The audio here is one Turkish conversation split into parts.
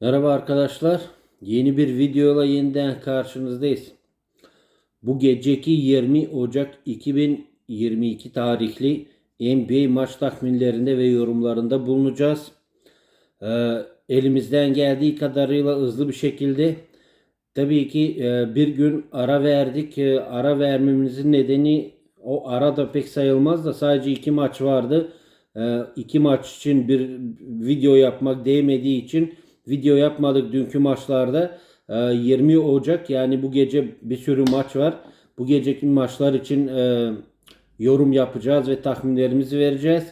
Merhaba arkadaşlar. Yeni bir videoyla yeniden karşınızdayız. Bu geceki 20 Ocak 2022 tarihli NBA maç tahminlerinde ve yorumlarında bulunacağız. Ee, elimizden geldiği kadarıyla hızlı bir şekilde tabii ki e, bir gün ara verdik. E, ara vermemizin nedeni o ara da pek sayılmaz da sadece iki maç vardı. E, iki maç için bir video yapmak değmediği için video yapmadık dünkü maçlarda. E, 20 Ocak yani bu gece bir sürü maç var. Bu geceki maçlar için e, yorum yapacağız ve tahminlerimizi vereceğiz.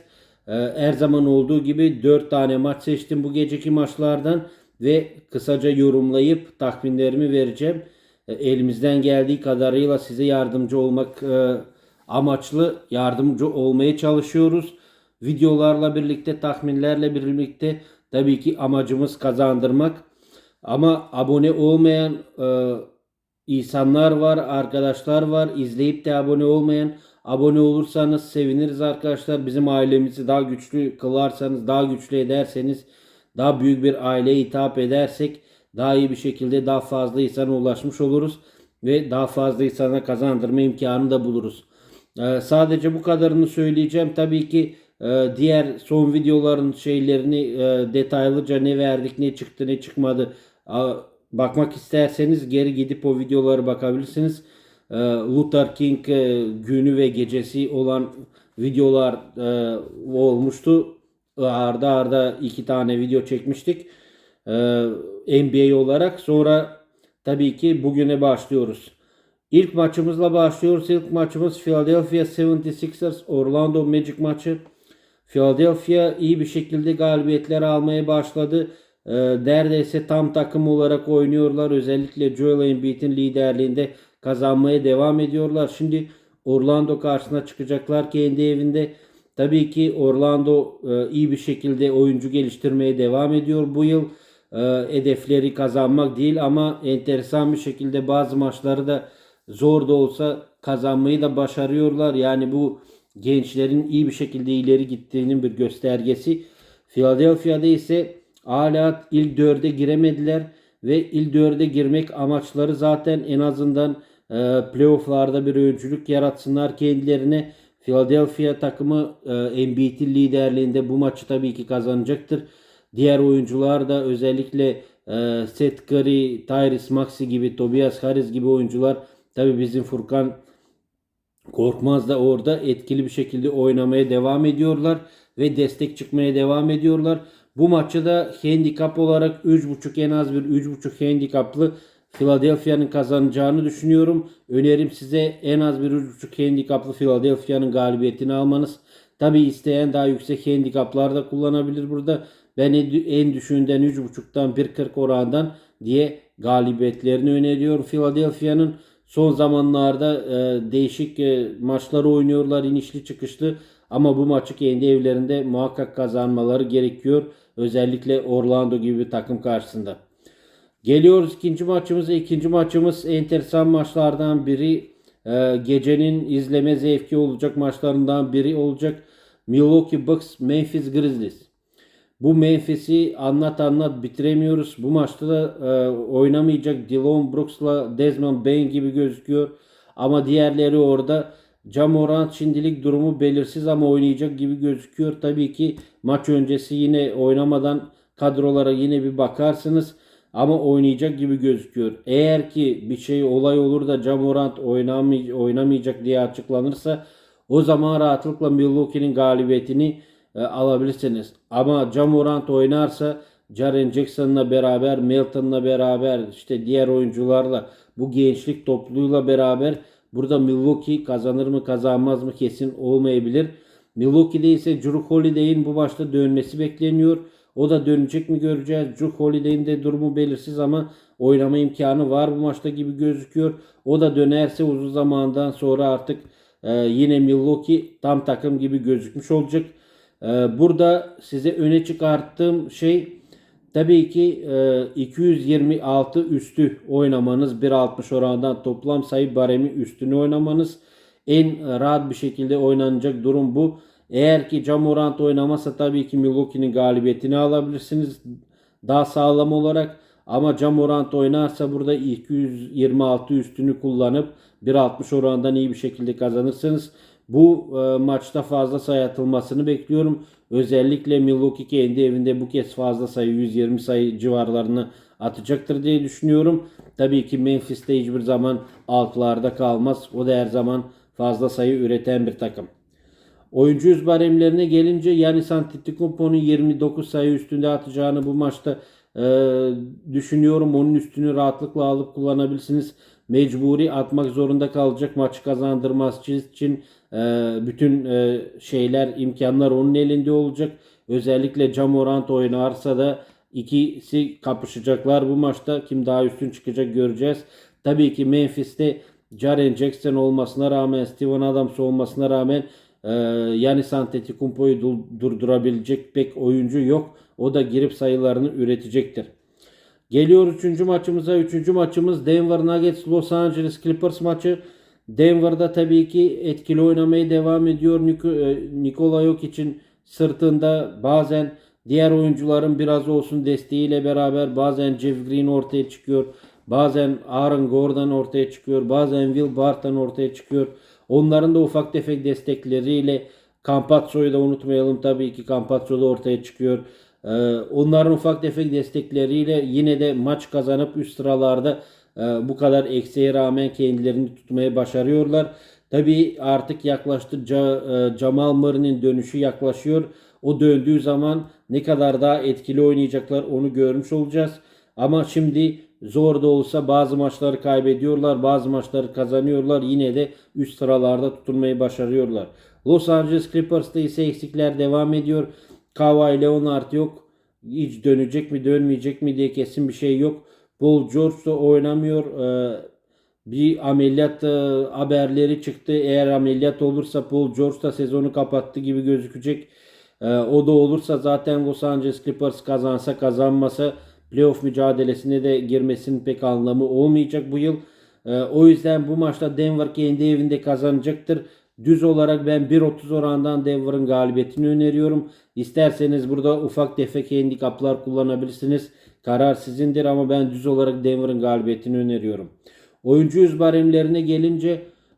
E, her zaman olduğu gibi 4 tane maç seçtim bu geceki maçlardan ve kısaca yorumlayıp tahminlerimi vereceğim. E, elimizden geldiği kadarıyla size yardımcı olmak e, amaçlı yardımcı olmaya çalışıyoruz. Videolarla birlikte, tahminlerle birlikte tabii ki amacımız kazandırmak. Ama abone olmayan e, insanlar var, arkadaşlar var. İzleyip de abone olmayan abone olursanız seviniriz arkadaşlar. Bizim ailemizi daha güçlü kılarsanız, daha güçlü ederseniz, daha büyük bir aileye hitap edersek daha iyi bir şekilde daha fazla insana ulaşmış oluruz ve daha fazla insana kazandırma imkanı da buluruz. Ee, sadece bu kadarını söyleyeceğim. Tabii ki diğer son videoların şeylerini e, detaylıca ne verdik, ne çıktı, ne çıkmadı bakmak isterseniz geri gidip o videoları bakabilirsiniz. E, Luther King e, günü ve gecesi olan videolar e, olmuştu. Arda arda iki tane video çekmiştik. NBA olarak. Sonra tabii ki bugüne başlıyoruz. İlk maçımızla başlıyoruz. İlk maçımız Philadelphia 76ers Orlando Magic maçı. Philadelphia iyi bir şekilde galibiyetler almaya başladı. Ee, neredeyse tam takım olarak oynuyorlar. Özellikle Joel Embiid'in liderliğinde kazanmaya devam ediyorlar. Şimdi Orlando karşısına çıkacaklar kendi evinde. Tabii ki Orlando e, iyi bir şekilde oyuncu geliştirmeye devam ediyor. Bu yıl e, hedefleri kazanmak değil ama enteresan bir şekilde bazı maçları da zor da olsa kazanmayı da başarıyorlar. Yani bu gençlerin iyi bir şekilde ileri gittiğinin bir göstergesi. Philadelphia'da ise hala ilk dörde giremediler ve ilk dörde girmek amaçları zaten en azından e, playofflarda bir öncülük yaratsınlar kendilerine. Philadelphia takımı e, Embiid'in liderliğinde bu maçı tabii ki kazanacaktır. Diğer oyuncular da özellikle e, Seth Curry, Tyrese Maxey gibi, Tobias Harris gibi oyuncular tabii bizim Furkan Korkmaz da orada etkili bir şekilde oynamaya devam ediyorlar ve destek çıkmaya devam ediyorlar. Bu maçı da handikap olarak 3.5 en az bir 3.5 handikaplı Philadelphia'nın kazanacağını düşünüyorum. Önerim size en az bir 3.5 handikaplı Philadelphia'nın galibiyetini almanız. Tabi isteyen daha yüksek handikaplar da kullanabilir burada. Ben en düşüğünden 3.5'tan 1.40 orandan diye galibiyetlerini öneriyorum Philadelphia'nın. Son zamanlarda e, değişik e, maçlar oynuyorlar inişli çıkışlı ama bu maçı kendi evlerinde muhakkak kazanmaları gerekiyor. Özellikle Orlando gibi bir takım karşısında. Geliyoruz ikinci maçımıza. İkinci maçımız enteresan maçlardan biri. E, gecenin izleme zevki olacak maçlarından biri olacak. Milwaukee Bucks Memphis Grizzlies. Bu Memphis'i anlat anlat bitiremiyoruz. Bu maçta da e, oynamayacak Dylan Brooks'la Desmond Bain gibi gözüküyor. Ama diğerleri orada. Jamorant şimdilik durumu belirsiz ama oynayacak gibi gözüküyor. Tabii ki maç öncesi yine oynamadan kadrolara yine bir bakarsınız. Ama oynayacak gibi gözüküyor. Eğer ki bir şey olay olur da Jamorant oynamay oynamayacak diye açıklanırsa o zaman rahatlıkla Milwaukee'nin galibiyetini e, alabilirsiniz. Ama Jamorant oynarsa Jaren Jackson'la beraber, Melton'la beraber, işte diğer oyuncularla, bu gençlik topluluğuyla beraber burada Milwaukee kazanır mı kazanmaz mı kesin olmayabilir. Milwaukee'de ise Drew Holiday'in bu maçta dönmesi bekleniyor. O da dönecek mi göreceğiz. Drew Holiday'in de durumu belirsiz ama oynama imkanı var bu maçta gibi gözüküyor. O da dönerse uzun zamandan sonra artık e, yine Milwaukee tam takım gibi gözükmüş olacak. Ee, burada size öne çıkarttığım şey tabii ki 226 e, üstü oynamanız 1.60 oranından toplam sayı baremi üstünü oynamanız en rahat bir şekilde oynanacak durum bu. Eğer ki Camorant oynamasa tabii ki Milwaukee'nin galibiyetini alabilirsiniz. daha sağlam olarak ama Camorant oynarsa burada 226 üstünü kullanıp 1.60 oranından iyi bir şekilde kazanırsınız. Bu e, maçta fazla sayı atılmasını bekliyorum. Özellikle Milwaukee kendi evinde bu kez fazla sayı 120 sayı civarlarını atacaktır diye düşünüyorum. Tabii ki Memphis'te hiçbir zaman altlarda kalmaz. O da her zaman fazla sayı üreten bir takım. Oyuncu yüz baremlerine gelince Yanis Antetokounmpo'nun 29 sayı üstünde atacağını bu maçta e, düşünüyorum. Onun üstünü rahatlıkla alıp kullanabilirsiniz. Mecburi atmak zorunda kalacak maçı kazandırması için e, bütün e, şeyler imkanlar onun elinde olacak. Özellikle Camorant oynarsa da ikisi kapışacaklar bu maçta. Kim daha üstün çıkacak göreceğiz. Tabii ki Memphis'te Jaren Jackson olmasına rağmen, Steven Adams olmasına rağmen e, Yanis Antetokounmpo'yu du- durdurabilecek pek oyuncu yok. O da girip sayılarını üretecektir. Geliyor 3. maçımıza. 3. maçımız Denver Nuggets Los Angeles Clippers maçı. Denver'da tabii ki etkili oynamaya devam ediyor. E, Nikola Jokic'in sırtında bazen diğer oyuncuların biraz olsun desteğiyle beraber bazen Jeff Green ortaya çıkıyor. Bazen Aaron Gordon ortaya çıkıyor. Bazen Will Barton ortaya çıkıyor. Onların da ufak tefek destekleriyle Campazzo'yu da unutmayalım tabii ki Campazzo da ortaya çıkıyor. Ee, onların ufak tefek destekleriyle yine de maç kazanıp üst sıralarda e, bu kadar eksiğe rağmen kendilerini tutmaya başarıyorlar. Tabii artık yaklaştı e, Jamal Murray'nin dönüşü yaklaşıyor. O döndüğü zaman ne kadar daha etkili oynayacaklar onu görmüş olacağız. Ama şimdi zor da olsa bazı maçları kaybediyorlar, bazı maçları kazanıyorlar. Yine de üst sıralarda tutunmayı başarıyorlar. Los Angeles Clippers'ta ise eksikler devam ediyor. Kawhi Leonard yok. Hiç dönecek mi dönmeyecek mi diye kesin bir şey yok. Paul George da oynamıyor. Ee, bir ameliyat e, haberleri çıktı. Eğer ameliyat olursa Paul George da sezonu kapattı gibi gözükecek. Ee, o da olursa zaten Los Angeles Clippers kazansa kazanmasa playoff mücadelesine de girmesinin pek anlamı olmayacak bu yıl. Ee, o yüzden bu maçta Denver kendi evinde kazanacaktır. Düz olarak ben 1.30 orandan Denver'ın galibiyetini öneriyorum. İsterseniz burada ufak tefek handikaplar kullanabilirsiniz. Karar sizindir ama ben düz olarak Denver'ın galibiyetini öneriyorum. Oyuncu yüz baremlerine gelince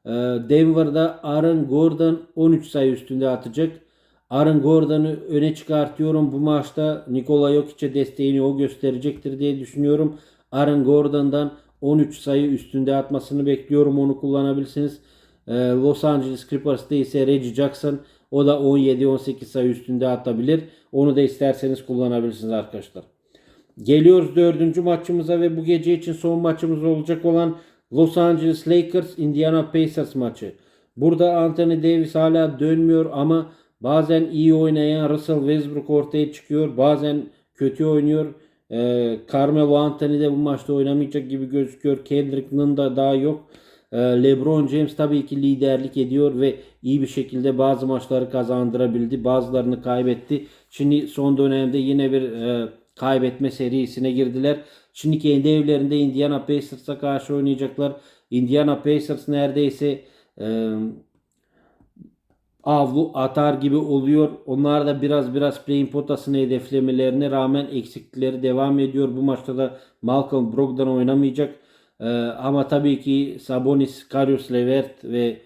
e, Denver'da Aaron Gordon 13 sayı üstünde atacak. Aaron Gordon'u öne çıkartıyorum. Bu maçta Nikola Jokic'e desteğini o gösterecektir diye düşünüyorum. Aaron Gordon'dan 13 sayı üstünde atmasını bekliyorum. Onu kullanabilirsiniz. Ee, Los Angeles Clippers'ta ise Reggie Jackson o da 17-18 sayı üstünde atabilir. Onu da isterseniz kullanabilirsiniz arkadaşlar. Geliyoruz dördüncü maçımıza ve bu gece için son maçımız olacak olan Los Angeles Lakers Indiana Pacers maçı. Burada Anthony Davis hala dönmüyor ama bazen iyi oynayan Russell Westbrook ortaya çıkıyor. Bazen kötü oynuyor. Ee, Carmelo Anthony de bu maçta oynamayacak gibi gözüküyor. Kendrick Nunn da daha yok. Ee, LeBron James tabii ki liderlik ediyor ve iyi bir şekilde bazı maçları kazandırabildi. Bazılarını kaybetti. Şimdi son dönemde yine bir e, kaybetme serisine girdiler. Şimdi kendi evlerinde Indiana Pacers'a karşı oynayacaklar. Indiana Pacers neredeyse e, avlu atar gibi oluyor. Onlar da biraz biraz play-in potasını hedeflemelerine rağmen eksiklikleri devam ediyor. Bu maçta da Malcolm Brogdon oynamayacak. Ee, ama tabii ki Sabonis, Karius Levert ve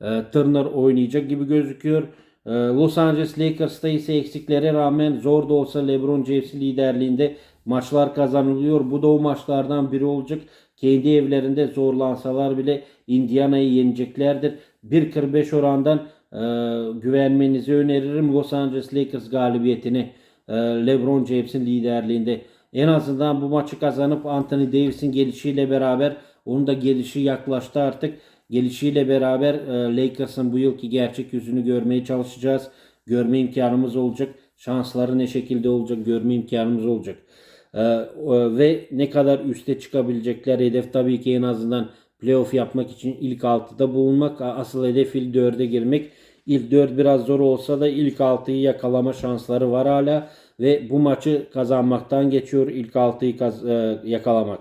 e, Turner oynayacak gibi gözüküyor. Ee, Los Angeles Lakers'ta ise eksiklere rağmen zor da olsa LeBron James liderliğinde maçlar kazanılıyor. Bu da o maçlardan biri olacak. Kendi evlerinde zorlansalar bile Indiana'yı yeneceklerdir. 1.45 orandan e, güvenmenizi öneririm Los Angeles Lakers galibiyetine e, LeBron James'in liderliğinde. En azından bu maçı kazanıp Anthony Davis'in gelişiyle beraber onun da gelişi yaklaştı artık. Gelişiyle beraber e, Lakers'ın bu yılki gerçek yüzünü görmeye çalışacağız. Görme imkanımız olacak. Şansları ne şekilde olacak görme imkanımız olacak. E, ve ne kadar üste çıkabilecekler hedef tabii ki en azından playoff yapmak için ilk 6'da bulunmak. Asıl hedef ilk 4'e girmek. İlk 4 biraz zor olsa da ilk 6'yı yakalama şansları var hala. Ve bu maçı kazanmaktan geçiyor ilk 6'yı kaz- e, yakalamak.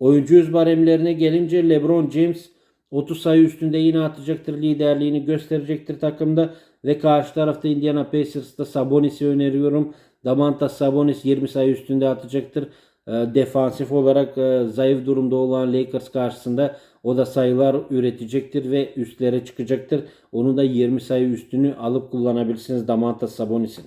Oyuncu yüz baremlerine gelince LeBron James 30 sayı üstünde yine atacaktır. Liderliğini gösterecektir takımda. Ve karşı tarafta Indiana Pacers'ta Sabonis'i öneriyorum. Damantas Sabonis 20 sayı üstünde atacaktır. E, defansif olarak e, zayıf durumda olan Lakers karşısında o da sayılar üretecektir ve üstlere çıkacaktır. Onu da 20 sayı üstünü alıp kullanabilirsiniz Damantas Sabonis'in.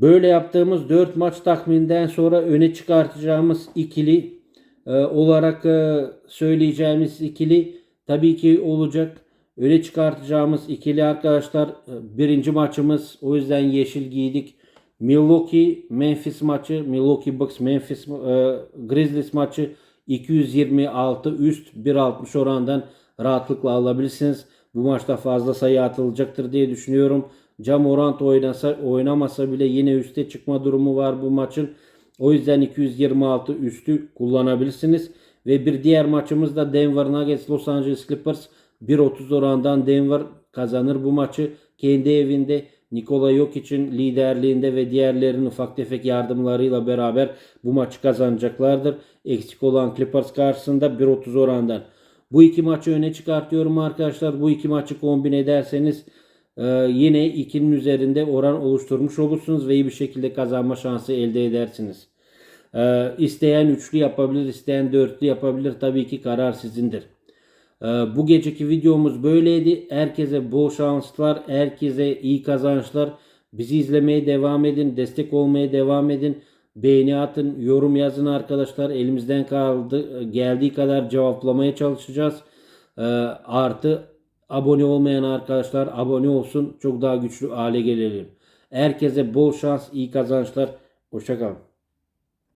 Böyle yaptığımız 4 maç tahmininden sonra öne çıkartacağımız ikili e, olarak e, söyleyeceğimiz ikili tabii ki olacak. Öne çıkartacağımız ikili arkadaşlar e, birinci maçımız o yüzden yeşil giydik. Milwaukee Memphis maçı, Milwaukee Bucks Memphis e, Grizzlies maçı 226 üst 1.60 orandan rahatlıkla alabilirsiniz. Bu maçta fazla sayı atılacaktır diye düşünüyorum. Cam Morant oynasa, oynamasa bile yine üste çıkma durumu var bu maçın. O yüzden 226 üstü kullanabilirsiniz. Ve bir diğer maçımız da Denver Nuggets Los Angeles Clippers 1.30 orandan Denver kazanır bu maçı. Kendi evinde Nikola Jokic'in liderliğinde ve diğerlerinin ufak tefek yardımlarıyla beraber bu maçı kazanacaklardır. Eksik olan Clippers karşısında 1.30 orandan. Bu iki maçı öne çıkartıyorum arkadaşlar. Bu iki maçı kombin ederseniz yine 2'nin üzerinde oran oluşturmuş olursunuz ve iyi bir şekilde kazanma şansı elde edersiniz. E, isteyen üçlü yapabilir, isteyen dörtlü yapabilir. Tabii ki karar sizindir. Ee, Bu geceki videomuz böyleydi. Herkese bol şanslar, herkese iyi kazançlar. Bizi izlemeye devam edin, destek olmaya devam edin. Beğeni atın, yorum yazın arkadaşlar. Elimizden kaldı geldiği kadar cevaplamaya çalışacağız. Ee, Artı abone olmayan arkadaşlar abone olsun. Çok daha güçlü hale gelelim. Herkese bol şans, iyi kazançlar. Hoşçakalın.